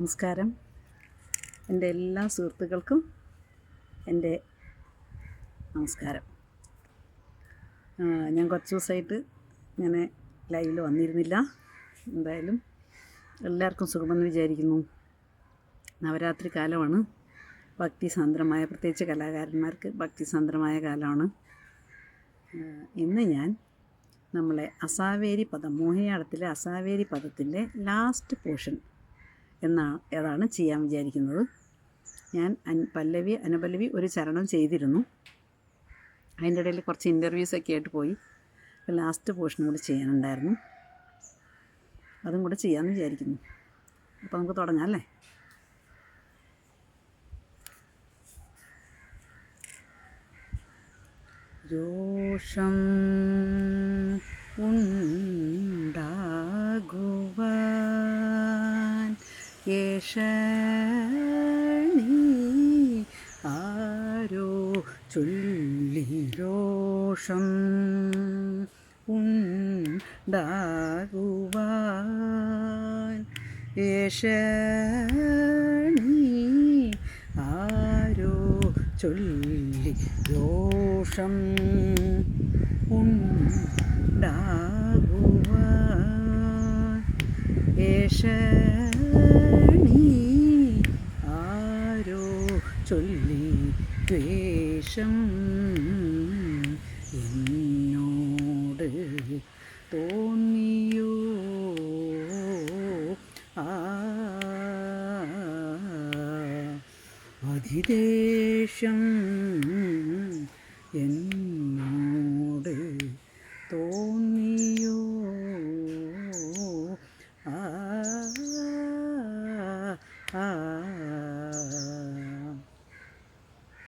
നമസ്കാരം. എന്റെ എല്ലാ സുഹൃത്തുക്കൾക്കും എന്റെ നമസ്കാരം. ഞാൻ കുറച്ച് ദിവസമായിട്ട് ഇങ്ങനെ ലൈവിൽ വന്നിരുന്നില്ല. എന്തായാലും എല്ലാവർക്കും സുഖമെന്ന് വിചാരിക്കുന്നു. നവരാത്രി കാലമാണ്. ഭക്തി സാന്ദ്രമായ പ്രത്യേകിച്ച് കലാകാരന്മാർക്ക് ഭക്തി സാന്ദ്രമായ കാലമാണ്. ഇന്ന് ഞാൻ നമ്മളെ അസാവേരി പദം മോഹിനിയാടത്തിലെ അസാവേരി പദത്തിന്റെ ലാസ്റ്റ് പോർഷൻ എന്നാ അതാണ് ചെയ്യാൻ വിചാരിക്കുന്നത്. ഞാൻ അൻ പല്ലവി അനുപല്ലവി ഒരു ചരണം ചെയ്തിരുന്നു. അതിന്റെ ഇടയിൽ കുറച്ച് ഇന്റർവ്യൂസൊക്കെ ആയിട്ട് പോയി. ലാസ്റ്റ് പോർഷൻ കൂടി ചെയ്യാനുണ്ടായിരുന്നു. അതും കൂടെ ചെയ്യാമെന്ന് വിചാരിക്കുന്നു. അപ്പോൾ നമുക്ക് തുടങ്ങാം അല്ലേ? രോഷം യേശണി ആരോ ചൊല്ലി രോഷം ഉണ്ടാകുവാൻ യേശണി ആരോ ചൊല്ലി ദോഷം ഉണ്ടാകുവാൻ ഏഷണി ആരോ ചൊല്ലി ദ്വേഷം എന്നോട് തോന്നിയോ? ആ അതിദേശം എന്നോട് തോന്നിയോ? ആ ആ